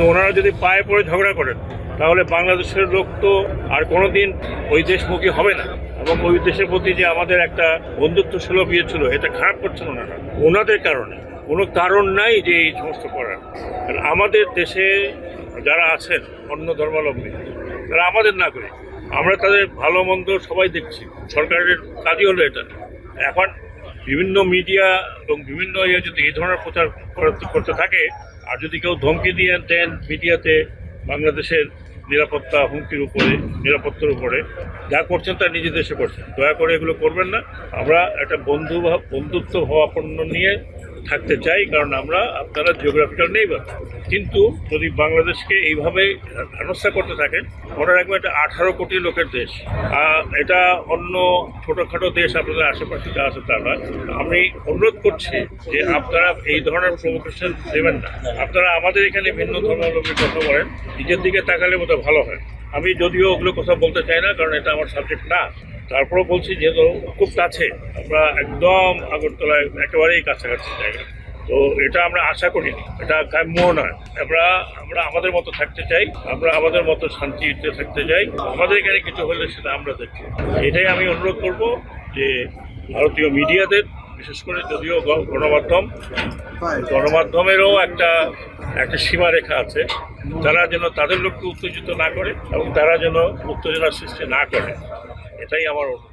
ওনারা যদি পায়ে পড়ে ঝগড়া করেন, তাহলে বাংলাদেশের লোক তো আর কোনোদিন ওই দেশমুখী হবে না। এবং ওই দেশের প্রতি যে আমাদের একটা বন্ধুত্ব সুলভ ইয়ে ছিল, এটা খারাপ করছেন ওনারা। ওনাদের কারণে। কোনো কারণ নাই যে এই সমস্ত করার। আর আমাদের দেশে যারা আছেন, অন্য ধর্মাবলম্বী, তারা আমাদের না করে আমরা তাদের ভালো, মন্দ সবাই দেখছি। সরকারের কাজই হলো এটা। এখন বিভিন্ন মিডিয়া এবং বিভিন্ন ইয়ে যদি এই ধরনের প্রচার করতে- থাকে, আর যদি কেউ ধমকি দিয়ে দেন মিডিয়াতে বাংলাদেশের নিরাপত্তা হুমকির উপরে, নিরাপত্তার উপরে, যা করছেন তা নিজের দেশে করছেন। দয়া করে এগুলো করবেন না। আমরা একটা বন্ধু বন্ধুত্ব ভাবাপন্ন নিয়ে থাকতে চাই, কারণ আমরা আপনারা জিওগ্রাফিক্যাল নেইবার কিন্তু যদি বাংলাদেশকে এইভাবে হেনস্থা করতে থাকেন, মনে রাখবেন এটা আঠারো কোটি লোকের দেশ। এটা অন্য ছোটোখাটো দেশ আপনাদের আশেপাশে যা আছে তা নয়। আমি অনুরোধ করছি যে আপনারা এই ধরনের প্রভোকেশন দেবেন না। আপনারা আমাদের এখানে ভিন্ন ধর্মাবলম্বীর কথা বলেন, নিজের দিকে তাকালে বোধহয় ভালো হয়। আমি যদিও ওগুলো কথা বলতে চাই না, কারণ এটা আমার সাবজেক্ট না। তারপরেও বলছি, যেহেতু খুব কাছে, আমরা একদম আগরতলায় একেবারেই কাছাকাছি জায়গা। তো এটা আমরা আশা করি এটা কাম্য নয়। আমরা আমরা আমাদের মতো থাকতে চাই, আমরা আমাদের মতো শান্তিতে থাকতে চাই। আমাদের এখানে কিছু হলে সেটা আমরা দেখি এটাই আমি অনুরোধ করব যে ভারতীয় মিডিয়াদের বিশেষ করে যদিও গণমাধ্যম গণমাধ্যমেরও একটা একটা সীমারেখা আছে। তারা যেন তাদের লোককে উত্তেজিত না করে এবং তারা যেন উত্তেজনার সৃষ্টি না করে। এটাই আমার অনুরোধ।